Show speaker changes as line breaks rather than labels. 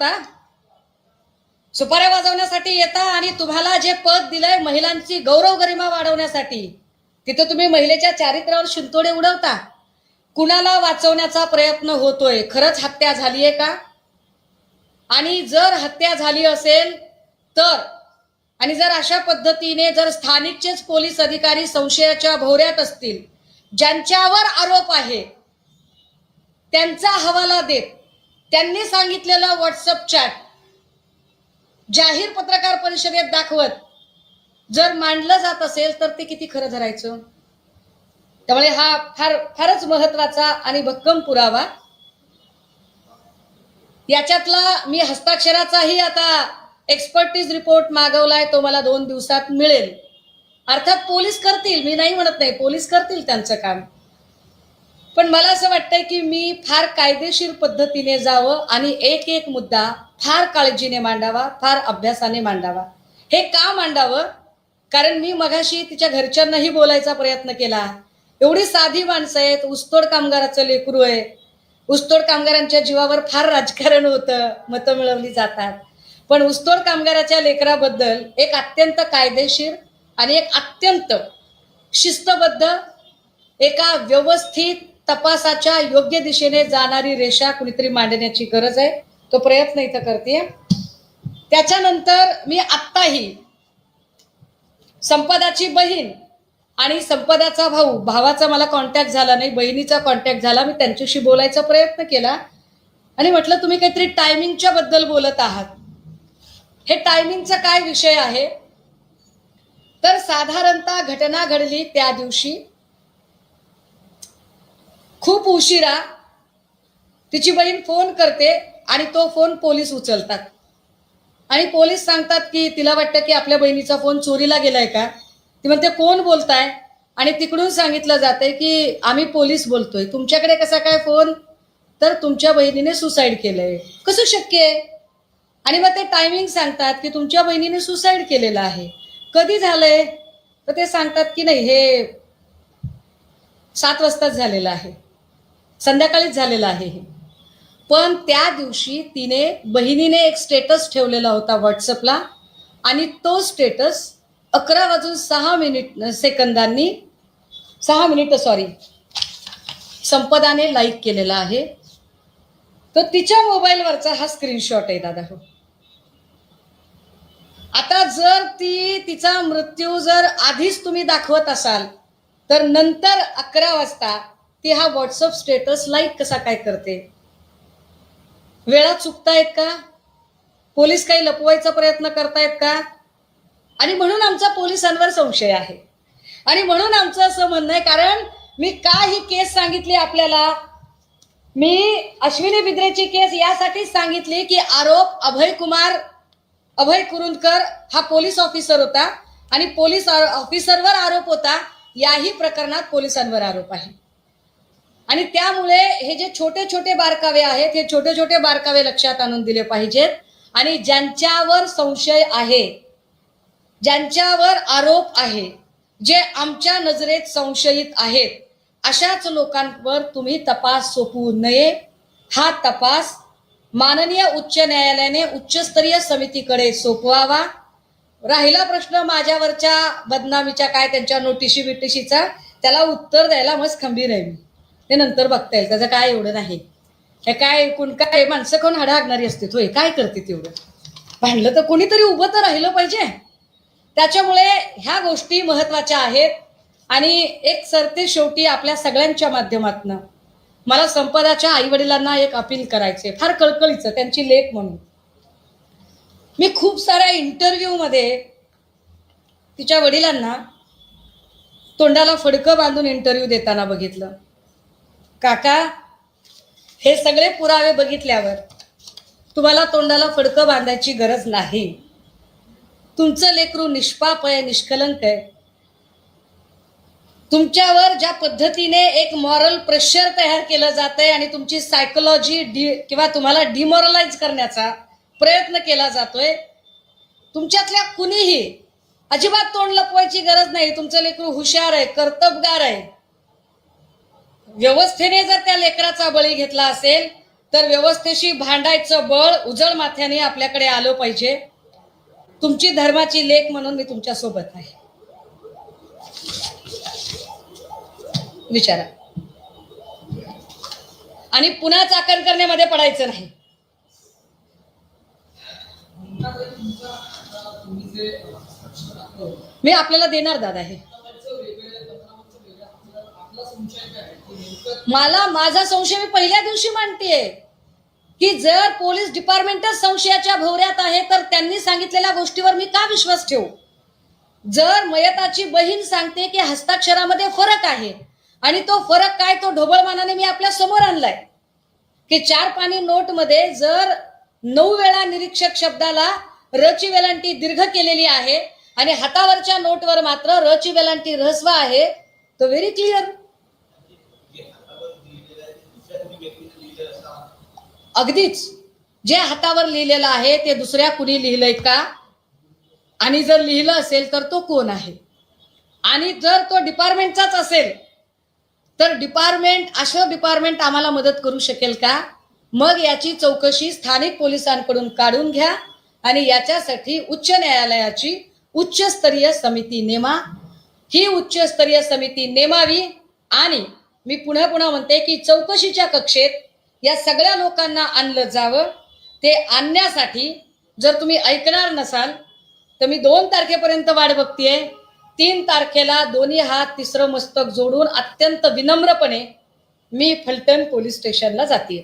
करता सुपाऱ्या वाजवण्यासाठी येता आणि तुम्हाला जे पद दिलंय महिलांची गौरव गरिमा वाढवण्यासाठी तिथे तुम्ही महिलेच्या चारित्र्यावर शिंतोडे उडवता. कुणाला वाचवण्याचा प्रयत्न होतोय? खरंच हत्या झालीय का? आणि जर हत्या झाली असेल तर? आणि जर अशा पद्धतीने जर स्थानिकचेच पोलीस अधिकारी संशयाच्या भोवऱ्यात असतील ज्यांच्यावर आरोप आहे त्यांचा हवाला देत त्यांनी सांगितलेलं व्हॉट्सअप चॅट जाहीर पत्रकार परिषदेत दाखवत. जर मांडलं जात असेल तर ते किती खरं धरायचं? त्यामुळे हा फार फारच महत्त्वाचा आणि भक्कम पुरावा. याच्यातला मी हस्ताक्षराचाही आता एक्सपर्टीज रिपोर्ट मागवलाय तो मला दोन दिवसात मिळेल. अर्थात पोलीस करतील मी नाही म्हणत नाही पोलीस करतील त्यांचं काम. पण मला असं वाटतंय की मी फार कायदेशीर पद्धतीने जावं आणि एक एक मुद्दा फार काळजीने मांडावा फार अभ्यासाने मांडावा. हे का मांडावं? कारण मी मघाशी तिच्या घरच्यांनाही बोलायचा प्रयत्न केला. एवढी साधी माणसं आहेत ऊसतोड कामगाराचं लेकरू आहे. ऊसतोड कामगारांच्या जीवावर फार राजकारण होतं मतं मिळवली जातात. पण ऊसतोड कामगाराच्या लेकराबद्दल एक अत्यंत कायदेशीर आणि एक अत्यंत शिस्तबद्ध एका व्यवस्थित तपासाच्या योग्य दिशेने जाणारी रेषा कुणीतरी मांडण्याची गरज आहे. तो प्रयत्न इथं करते त्याच्यानंतर मी आत्ताही संपदाची बहीण आणि संपदाचा भाऊ भावाचा मला कॉन्टॅक्ट झाला नाही बहिणीचा कॉन्टॅक्ट झाला मी त्यांच्याशी बोलायचा प्रयत्न केला. आणि म्हटलं तुम्ही काहीतरी टायमिंगच्या बद्दल बोलत आहात. हे टायमिंगचा काय विषय आहे? तर साधारणतः घटना घडली त्या दिवशी. खूप उशिरा तिची बहीण फोन करते आणि तो फोन पोलीस उचलतात. आणि पोलीस सांगतात की तिला वाटतं की आपल्या बहिणीचा फोन चोरीला गेलाय का? ती म्हणते कोण बोलताय? आणि तिकडून सांगितलं जातंय की आम्ही पोलीस बोलतोय. तुमच्याकडे कसा काय फोन? तर तुमच्या बहिणीने सुसाईड केलंय. कसं शक्य आहे? आणि मग ते टायमिंग सांगतात की तुमच्या बहिणीने सुसाईड केलेलं आहे. कधी झालंय? तर ते सांगतात की नाही हे सात वाजताच झालेलं आहे. संध्याकाळीच झालेलं आहे हे. पण त्या दिवशी तिने बहिणीने एक स्टेटस ठेवलेला होता व्हॉट्सअपला आणि तो स्टेटस अकरा वाजून सहा मिनिट सेकंदांनी सहा मिनिट सॉरी संपदाने लाईक केलेला आहे. तर तिच्या मोबाईलवरचा हा स्क्रीनशॉट आहे दादा हो. आता जर ती तिचा मृत्यू जर आधीच तुम्ही दाखवत असाल तर नंतर अकरा वाजता ती हा व्हॉट्सअप स्टेटस लाईक कसा काय करते? वेळा चुकतायत का? पोलीस काही लपवायचा प्रयत्न करतायत का? आणि म्हणून आमचा पोलिसांवर संशय आहे. आणि म्हणून आमचं असं म्हणणं आहे कारण मी का ही केस सांगितली आपल्याला? मी अश्विनी बिद्रेची केस यासाठीच सांगितली की आरोप अभय कुमार अभय कुरुंदकर हा पोलीस ऑफिसर होता. आणि पोलीस ऑफिसरवर आरोप होता याही प्रकरणात पोलिसांवर आरोप आहे. आणि त्यामुळे हे जे छोटे छोटे बारकावे आहेत हे छोटे छोटे बारकावे लक्षात आणून दिले पाहिजेत. आणि ज्यांच्यावर संशय आहे ज्यांच्यावर आरोप आहे जे आमच्या नजरेत संशयित आहेत अशाच लोकांवर तुम्ही तपास सोपवू नये. हा तपास माननीय उच्च न्यायालयाने उच्चस्तरीय समितीकडे सोपवावा. राहिला प्रश्न माझ्यावरच्या बदनामीच्या काय त्यांच्या नोटिशी बिटिशीचा त्याला उत्तर द्यायला मस्त खंबीर आहे मी. ते नंतर बघता येईल. त्याचं काय एवढं नाही. हे काय कोण काय माणसं कोण हाडागणारी असते? होय काय करते तेवढं? भांडलं तर कोणीतरी उभं तर राहिलं पाहिजे. त्याच्यामुळे ह्या गोष्टी महत्त्वाच्या आहेत. आणि एक सरते शेवटी आपल्या सगळ्यांच्या माध्यमातनं मला संपदाच्या आईवडिलांना एक अपील करायचे फार कळकळीचं त्यांची लेख म्हणून. मी खूप साऱ्या इंटरव्ह्यूमध्ये तिच्या वडिलांना तोंडाला फडकं बांधून इंटरव्ह्यू देताना बघितलं. काका हे सगळे पुरावे बघितल्यावर तुम्हाला तोंडाला फडकं बांधायची गरज नाही. तुमचं लेकरू निष्पाप आहे निष्कलंक आहे. तुमच्यावर ज्या पद्धतीने एक मॉरल प्रेशर तयार केलं जात आहे आणि तुमची सायकोलॉजी डी किंवा तुम्हाला डिमॉरलाइज करण्याचा प्रयत्न केला जातोय तुमच्यातल्या कुणीही अजिबात तोंड लपवायची गरज नाही. तुमचं लेकरू हुशार आहे कर्तबगार आहे. व्यवस्थेने जर त्या लेकराचा बळी घेतला असेल तर व्यवस्थेशी भांडायचं बळ उजळ माथ्याने आपल्याकडे आलं पाहिजे. तुमची धर्माची लेख म्हणून मी तुमच्यासोबत आहे. विचारा. आणि पुन्हा चाकण करण्यामध्ये पडायचं नाही. मी आपल्याला देणार दादा हे. मला माझा संशय मी पहिल्या दिवशी मांडतेय की जर पोलीस डिपार्टमेंटच संशयाच्या भोवऱ्यात आहे तर त्यांनी सांगितलेल्या गोष्टीवर मी का विश्वास ठेवू? जर मयताची बहीण सांगते की हस्ताक्षरामध्ये फरक आहे आणि तो फरक काय तो ढोबळमानाने मी आपल्यासमोर आणलाय. की चार पाणी नोटमध्ये जर नऊ वेळा निरीक्षक शब्दाला रची वेलांटी दीर्घ केलेली आहे आणि हातावरच्या नोटवर मात्र रची वेलांटी रहस्व आहे तो व्हेरी क्लिअर अगदीच जे हातावर लिहिलेलं आहे ते दुसऱ्या कुणी लिहिलंय का? आणि जर लिहिलं असेल तर तो कोण आहे? आणि जर तो डिपार्टमेंटचाच असेल तर डिपार्टमेंट असं डिपार्टमेंट आम्हाला मदत करू शकेल का? मग याची चौकशी स्थानिक पोलिसांकडून काढून घ्या आणि याच्यासाठी उच्च न्यायालयाची उच्चस्तरीय समिती नेमा. ही उच्चस्तरीय समिती नेमावी आणि मी पुन्हा पुन्हा म्हणते की चौकशीच्या कक्षेत या सगळ्या लोकांना आणलं जावं ते आणण्यासाठी जर तुम्ही ऐकणार नसाल तर मी दोन तारखेपर्यंत वाट बघतीये. तीन तारखेला दोन्ही हात तिसरं मस्तक जोडून अत्यंत विनम्रपणे मी फलटण पोलीस स्टेशनला जाते